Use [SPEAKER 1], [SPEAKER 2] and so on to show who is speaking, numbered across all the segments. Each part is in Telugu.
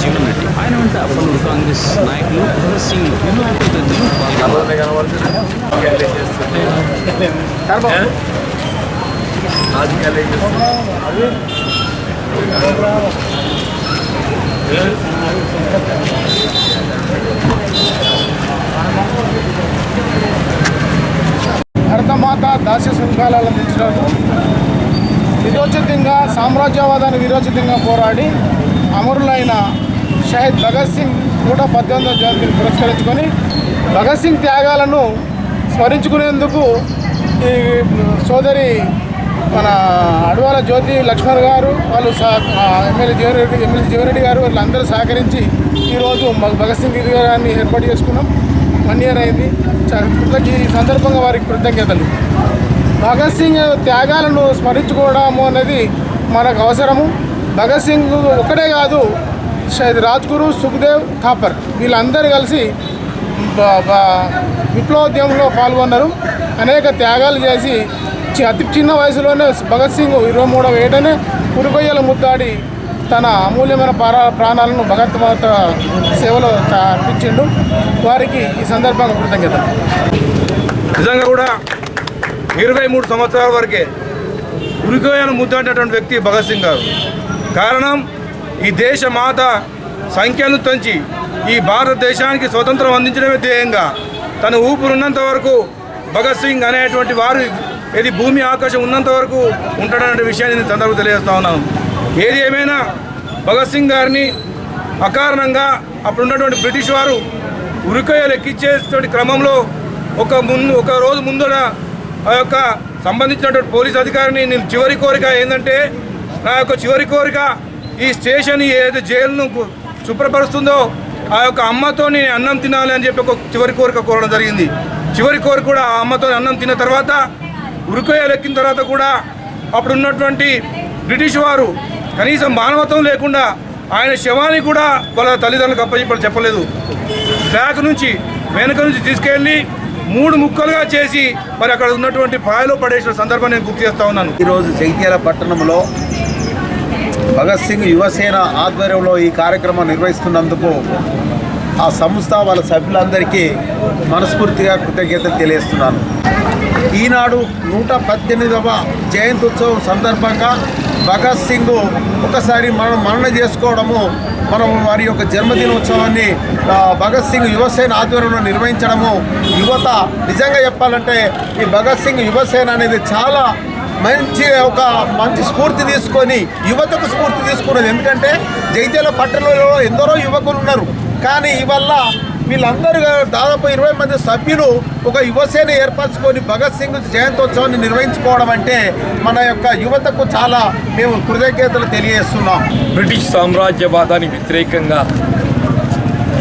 [SPEAKER 1] జీవన్ రెడ్డి ఆయన వెంట పలువురు కాంగ్రెస్ నాయకులు భగత్ సింగ్ కుటుంబ ప్రతినిధులు పాల్గొన్నారు
[SPEAKER 2] దాస్య శృంఖాలను విరోచితంగా సామ్రాజ్యవాదాన్ని విరోచితంగా పోరాడి అమరులైన షహీద్ భగత్ సింగ్ నూట పద్దెనిమిదవ జయంతిని పురస్కరించుకొని భగత్ సింగ్ త్యాగాలను స్మరించుకునేందుకు ఈ సోదరి మన అడవాల జ్యోతి లక్ష్మణ్ గారు వాళ్ళు సహ ఎమ్మెల్యే జీవరెడ్డి ఎమ్మెల్యే జీవరెడ్డి గారు వీళ్ళందరూ సహకరించి ఈరోజు భగత్ సింగ్ విగ్రహాన్ని ఏర్పాటు చేసుకున్నాం. వన్ ఇయర్ అయింది. ఈ సందర్భంగా వారికి కృతజ్ఞతలు. భగత్ సింగ్ త్యాగాలను స్మరించుకోవడము అనేది మనకు అవసరము. భగత్ సింగ్ ఒకటే కాదు రాజ్గురు సుఖదేవ్ థాపర్ వీళ్ళందరూ కలిసి విప్లవోద్యమంలో పాల్గొన్నారు. అనేక త్యాగాలు చేసి చి- అతి చిన్న వయసులోనే భగత్ సింగ్ ఇరవై మూడవ ఏటనే కురుకొయ్యల ముద్దాడి తన అమూల్యమైన ప్రాణాలను భగత్ మాత సేవలో అర్పించిండు. వారికి ఈ సందర్భంగా కృతజ్ఞత
[SPEAKER 3] నిజంగా కూడా ఇరవై మూడు సంవత్సరాల వరకే ఉరికోయాను ముద్దాడినటువంటి వ్యక్తి భగత్ సింగ్ గారు. కారణం ఈ దేశ మాత సంఖ్యను తంచి ఈ భారతదేశానికి స్వతంత్రం అందించడమే ధ్యేయంగా తన ఊపిరున్నంత వరకు భగత్ సింగ్ అనేటువంటి వారు ఇది భూమి ఆకాశం ఉన్నంత వరకు ఉంటాడనే విషయాన్ని నేను సందర్భం తెలియజేస్తా ఉన్నాను. ఏది ఏమైనా భగత్ సింగ్ గారిని అకారణంగా అప్పుడు ఉన్నటువంటి బ్రిటిష్ వారు ఉరికయ్యలు ఎక్కించేటువంటి క్రమంలో ఒక ముందు ఒక రోజు ముందర ఆ యొక్క సంబంధించినటువంటి పోలీస్ అధికారిని నేను చివరి కోరిక ఏంటంటే నా యొక్క చివరి కోరిక ఈ స్టేషన్ ఏదైతే జైలును శుభ్రపరుస్తుందో ఆ యొక్క అమ్మతో నేను అన్నం తినాలి అని చెప్పి ఒక చివరి కోరిక కోరడం జరిగింది. చివరి కోరిక కూడా ఆ అమ్మతో అన్నం తిన్న తర్వాత ఉరికొయ్యలు లెక్కిన తర్వాత కూడా అప్పుడు ఉన్నటువంటి బ్రిటిష్ వారు కనీసం మానవత్వం లేకుండా ఆయన శవాన్ని కూడా వాళ్ళ తల్లిదండ్రులకు అప్పచెప్పని చెప్పలేదు. బ్యాక్ నుంచి వెనుక నుంచి తీసుకెళ్ళి మూడు ముక్కలుగా చేసి మరి అక్కడ ఉన్నటువంటి పాయలో పడేసిన సందర్భం నేను గుర్తు చేస్తా ఉన్నాను.
[SPEAKER 4] ఈరోజు జగిత్యాల పట్టణంలో భగత్ సింగ్ యువసేన ఆధ్వర్యంలో ఈ కార్యక్రమం నిర్వహిస్తున్నందుకు ఆ సంస్థ వాళ్ళ సభ్యులందరికీ మనస్ఫూర్తిగా కృతజ్ఞతలు తెలియజేస్తున్నాను. ఈనాడు నూట పద్దెనిమిదవ ఉత్సవం సందర్భంగా భగత్ సింగ్ ఒకసారి మనం మరణ చేసుకోవడము మనం వారి యొక్క జన్మదినోత్సవాన్ని భగత్ సింగ్ యువసేన ఆధ్వర్యంలో నిర్వహించడము. యువత నిజంగా చెప్పాలంటే ఈ భగత్ సింగ్ యువసేన అనేది చాలా మంచి ఒక మంచి స్ఫూర్తి తీసుకొని యువతకు స్ఫూర్తి తీసుకున్నది. ఎందుకంటే జైతేల పట్టణంలో ఎందరో యువకులు ఉన్నారు. కానీ ఇవల్ల వీళ్ళందరూ దాదాపు ఇరవై మంది సభ్యులు ఒక యువసేన ఏర్పరచుకొని భగత్ సింగ్ జయంతోత్సవాన్ని నిర్వహించుకోవడం అంటే మన యొక్క యువతకు చాలా మేము కృతజ్ఞతలు తెలియజేస్తున్నాం.
[SPEAKER 5] బ్రిటిష్ సామ్రాజ్యవాదానికి వ్యతిరేకంగా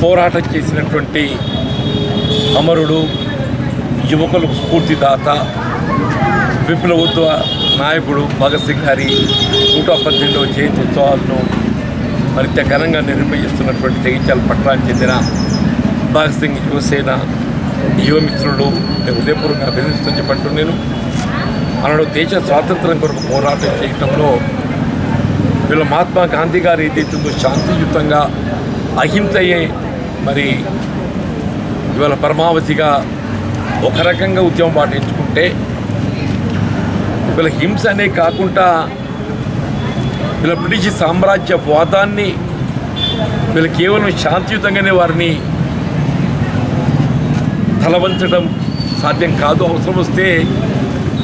[SPEAKER 5] పోరాటం చేసినటువంటి అమరుడు యువకులకు స్ఫూర్తిదాత విప్లవత్వ నాయకుడు భగత్ సింగ్ గారి నూట పద్దెనిమిదవ జయంతి ఉత్సవాలను మరింత ఘనంగా నిర్వహిస్తున్నటువంటి జగిత్యాల పట్టణానికి చెందిన భగత్ సింగ్ యువసేన యువమిత్రులు నేను ఉదయపూర్వకంగా అభినందిస్తూ చెప్పంటూ నేను అన్నాడు దేశ స్వాతంత్రం కొరకు పోరాటం చేయటంలో వీళ్ళ మహాత్మా గాంధీ గారు ఏదైతుందో శాంతియుతంగా అహింసయే మరి ఇవాళ పరమావధిగా ఒక రకంగా ఉద్యమం పాటించుకుంటే వీళ్ళ హింస అనే కాకుండా వీళ్ళ బ్రిటిష్ సామ్రాజ్య వాదాన్ని వీళ్ళు కేవలం శాంతియుతంగానే వారిని తలవంచడం సాధ్యం కాదు. అవసరం వస్తే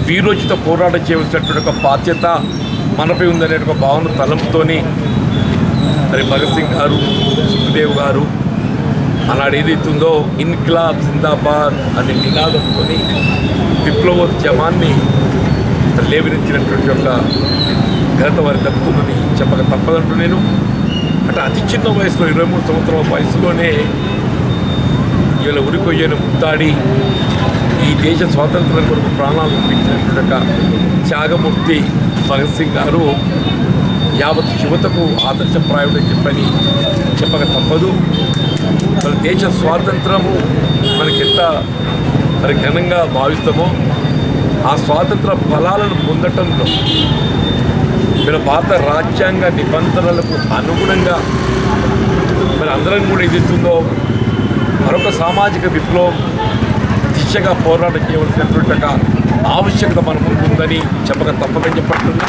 [SPEAKER 5] వీరోచిత పోరాటం చేయవలసినటువంటి ఒక బాధ్యత మనపై ఉందనే ఒక భావన తలంపుతోని మరి భగత్ సింగ్ గారు సుఖదేవ్ గారు ఆనాడు ఏదైతుందో ఇన్క్లాబ్ జిందాబాద్ అనే నినాదంతో విప్లవోద్యమాన్ని లేవనెత్తినటువంటి ఒక ఘనత వారి దక్కుతుందని చెప్పక తప్పదంటూ నేను. అంటే అతి చిన్న వయసులో ఇరవై మూడు సంవత్సరాల వయసులోనే వీళ్ళ ఉరికొయ్యను ముద్దాడి ఈ దేశ స్వాతంత్రం కొరకు ప్రాణాలు అర్పించినటువంటి త్యాగమూర్తి భగత్ సింగ్ గారు యావత్ యువతకు ఆదర్శప్రాయుడని చెప్పని చెప్పక తప్పదు. మన దేశ స్వాతంత్రము మనకెంత మరి ఘనంగా భావిస్తామో ఆ స్వాతంత్ర ఫలాలను పొందటంలో మన భారత రాజ్యాంగ నిబంధనలకు అనుగుణంగా మరి అందరం కూడా ఏదైతుందో మరొక సామాజిక విప్లవం దిశగా పోరాటం చేయవలసినటువంటి ఒక ఆవశ్యకత మన ముందుందని చెప్పక తప్పదని చెప్పట్టున్నా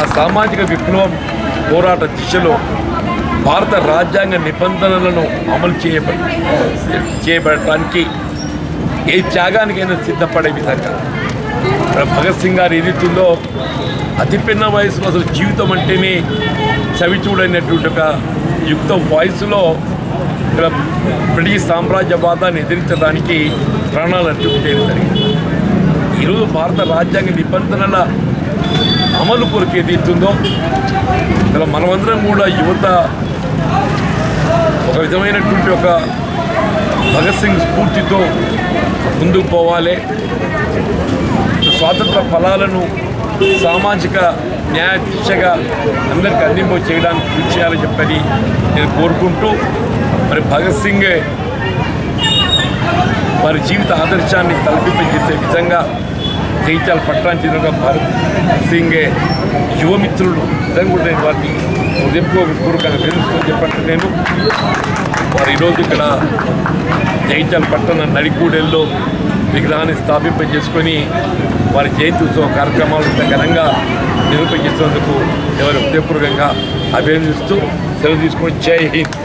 [SPEAKER 5] ఆ సామాజిక విప్లవం పోరాట దిశలో భారత రాజ్యాంగ నిబంధనలను అమలు చేయబ చేయబడటానికి ఏ త్యాగానికైనా సిద్ధపడే విధంగా. భగత్ సింగ్ గారు ఏదైతుందో అతి పిన్న వయసులో అసలు జీవితం అంటేనే చవి చూడనటువంటి ఒక యుక్త వయసులో ఇలా బ్రిటిష్ సామ్రాజ్యవాదాన్ని ఎదిరించడానికి ప్రాణాలు అర్పణ జరిగింది. ఈరోజు భారత రాజ్యాంగ నిబంధనల అమలు కొరకు ఏదైతుందో ఇలా మనమందరం కూడా యువత ఒక విధమైనటువంటి ఒక భగత్ సింగ్ స్ఫూర్తితో ముందుకు పోవాలి. స్వాతంత్ర ఫలాలను సామాజిక న్యాయ దిశగా అందరికీ అందింపు చేయడానికి కృషి చేయాలని చెప్పని నేను కోరుకుంటూ మరి భగత్ సింగ్ వారి జీవిత ఆదర్శాన్ని తలపింపజేసే విధంగా జయించాలి పట్టణానికి చెందిన భరత్ సింగ్ యువమిత్రులు నిజంగా నేను వారిని హృదయపూర్వకంగా తెలుసుకొని చెప్పట్టు నేను. వారు ఈరోజు ఇక్కడ జయించాలి పట్టణ నడికూడెల్లో విగ్రహాన్ని స్థాపింపజేసుకొని వారి జయంతి ఉత్సవ కార్యక్రమాలు ఇంత ఘనంగా నిరూపించేందుకు ఎవరు హృదయపూర్వకంగా అభినందిస్తూ సెలవు తీసుకొని జై హింద్.